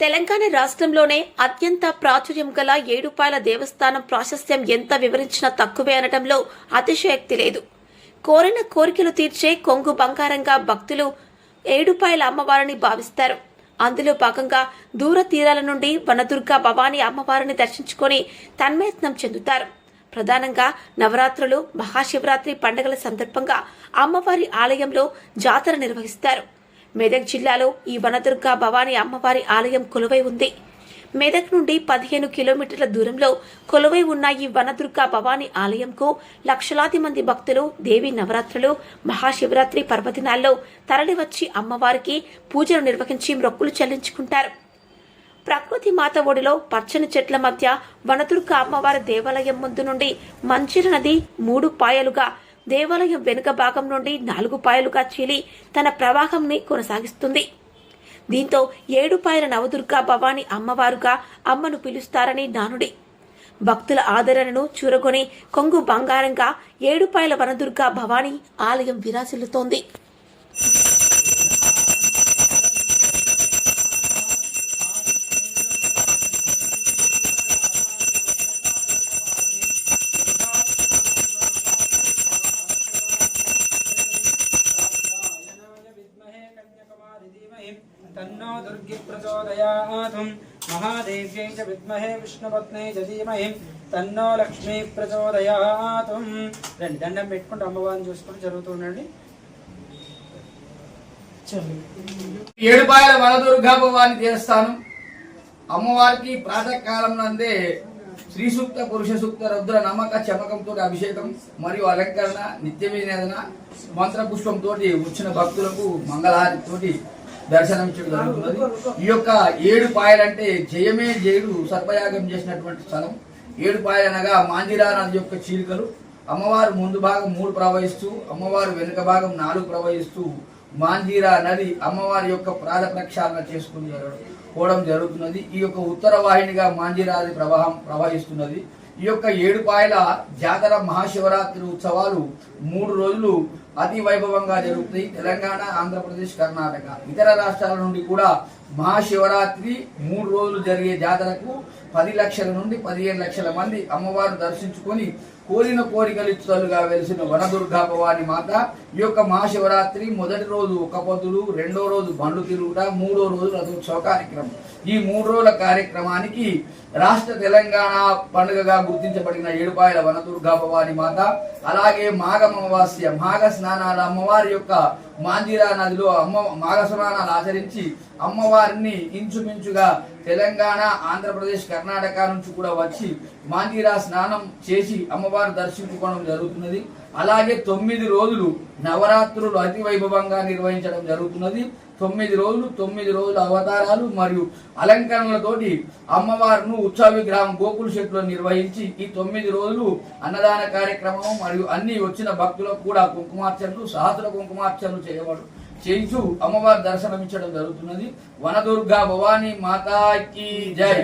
తెలంగాణ రాష్ట్రంలోనే అత్యంత ప్రాచుర్యం గల ఏడుపాయల దేవస్థానం ప్రాశస్త్యం ఎంత వివరించినా తక్కువే అనడంలో అతిశయోక్తి లేదు. కోరిన కోరికలు తీర్చే కొంగు బంగారంగా భక్తులు ఏడుపాయల అమ్మవారిని భావిస్తారు. అందులో భాగంగా దూర తీరాల నుండి వనదుర్గ భవానీ అమ్మవారిని దర్శించుకొని తన్మయత్నం చెందుతారు. ప్రధానంగా నవరాత్రులు మహాశివరాత్రి పండుగల సందర్భంగా అమ్మవారి ఆలయంలో జాతర నిర్వహిస్తారు. మెదక్ జిల్లాలో ఈ వనదుర్గ భవానీ అమ్మవారి ఆలయం కొలువై ఉంది. మెదక్ నుండి పదిహేను కిలోమీటర్ల దూరంలో కొలువై ఉన్న ఈ వనదుర్గ భవానీ ఆలయంకు లక్షలాది మంది భక్తులు దేవి నవరాత్రులు మహాశివరాత్రి పర్వదినాల్లో తరలివచ్చి అమ్మవారికి పూజలు నిర్వహించి మొక్కులు చెల్లించుకుంటారు. ప్రకృతి మాత ఒడిలో పచ్చని చెట్ల మధ్య వనదుర్గ అమ్మవారి దేవాలయం ముందు నుండి మంచిర నది మూడు పాయలుగా దేవాలయం వెనుక భాగం నుండి నాలుగు పాయలుగా చీలి తన ప్రవాహంని కొనసాగిస్తుంది. దీంతో ఏడు పాయల నవదుర్గా భవాని అమ్మవారుగా అమ్మను పిలుస్తారని నానుడి. భక్తుల ఆదరణను చూరగొని కొంగు బంగారంగా ఏడుపాయల వనదుర్గా భవాని ఆలయం విరాజిల్లుతోంది. तन्नो दुर्गी प्रचोदयात् महादेव्यै च विद्महे विष्णुपत्नै च धीमहि తన్నో లక్ష్మీ ప్రచోదయాత్ రండి దండం పెట్టుకుంటూ అమ్మవారిని చూసుకుంటూ జరుగుతూ ఉండండి ఏడుపాయల వనదుర్గా భవాని దేవస్థానం అమ్మవారికి ప్రాతకాలం నందే శ్రీ సూక్త పురుష సూక్త రుద్ర నమ్మక చమకంతో అభిషేకం మరియు అలంకరణ నిత్య వినేదన మంత్ర పుష్పంతో వచ్చిన భక్తులకు మంగళహారతితోటి దర్శనమిచ్చడం జరుగుతున్నది ఈ యొక్క ఏడు పాయలంటే జయమే జయుడు సర్పయాగం చేసినటువంటి స్థలం. ఏడు పాయలనగా మాందిరా నది యొక్క చీలికలు. అమ్మవారు ముందు భాగం మూడు ప్రవహిస్తూ అమ్మవారు వెనుక భాగం నాలుగు ప్రవహిస్తూ మాంజీరా నది అమ్మవారి యొక్క ప్రాణ ప్రక్షాళన చేసుకుని పోవడం జరుగుతున్నది. ఈ యొక్క ఉత్తర వాహినిగా మాంజీరాది ప్రవాహం ప్రవహిస్తున్నది. ఈ యొక్క ఏడుపాయల జాతర మహాశివరాత్రి ఉత్సవాలు మూడు రోజులు అతి వైభవంగా జరుగుతాయి. తెలంగాణ ఆంధ్రప్రదేశ్ కర్ణాటక. ఇతర రాష్ట్రాల నుండి కూడా మహాశివరాత్రి మూడు రోజులు జరిగే జాతరకు పది లక్షల నుండి పదిహేను లక్షల మంది అమ్మవారు దర్శించుకొని కోరిన కోరికలు ఇచ్చుతలుగా వెలిసిన వనదుర్గా భవాని మాత ఈ యొక్క మహాశివరాత్రి మొదటి రోజు ఒక్కపొద్దులు రెండో రోజు బండ్లు తిరుగుట మూడో రోజు రథోత్సవ కార్యక్రమం. ఈ మూడు రోజుల కార్యక్రమానికి రాష్ట్ర తెలంగాణ పండుగగా గుర్తించబడిన ఏడుపాయల వనదుర్గా భవాని మాత అలాగే మాఘ అమావాస్య మాఘ స్నానాల అమ్మవారి యొక్క మాందిరా నదిలో అమ్మ మాఘస్నానాలు ఆచరించి అమ్మవారిని ఇంచుమించుగా తెలంగాణ ఆంధ్రప్రదేశ్ కర్ణాటక నుంచి కూడా వచ్చి మాందిరా స్నానం చేసి అమ్మవారు దర్శించుకోవడం జరుగుతున్నది. అలాగే తొమ్మిది రోజులు నవరాత్రులు అతి వైభవంగా నిర్వహించడం జరుగుతున్నది. తొమ్మిది రోజులు తొమ్మిది రోజుల అవతారాలు మరియు అలంకరణలతోటి అమ్మవారును ఉత్సవ విగ్రహం గోకుల చెట్లు నిర్వహించి ఈ తొమ్మిది రోజులు అన్నదాన కార్యక్రమం మరియు అన్ని వచ్చిన భక్తులకు కూడా కుంకుమార్చనలు సహస్ర కుంకుమార్చనలు చేయబడు చేయించు అమ్మవారి దర్శనమిచ్చడం జరుగుతున్నది. వనదుర్గా భవానీ మాతాకి జై.